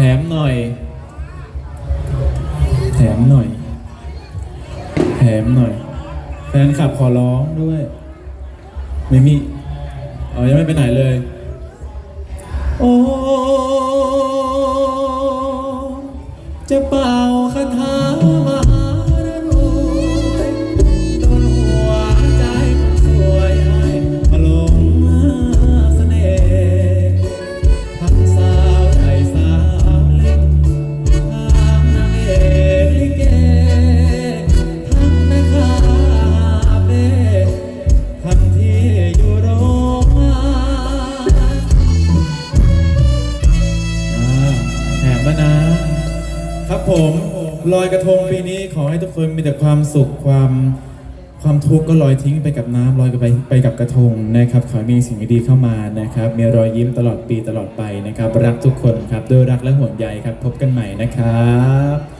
ถมหน่อย แถมหน่อย แถมหน่อย แฟนคลับขอร้องด้วย ไม่มีอ๋อยังไม่ไปไหนเลย โอ้ จะเป่าคาถ ครับผมลอยกระทงปีนี้ขอให้ทุกคนมีแต่ความสุขความความทุกข์ก็ลอยทิ้งไปกับน้ำลอยไปไปกับกระทงนะครับขอให้มีสิ่งดีๆเข้ามานะครับ มีรอยยิ้มตลอดปีตลอดไปนะครับ รักทุกคนครับด้วยรักและห่วงใยครับ พบกันใหม่นะครับ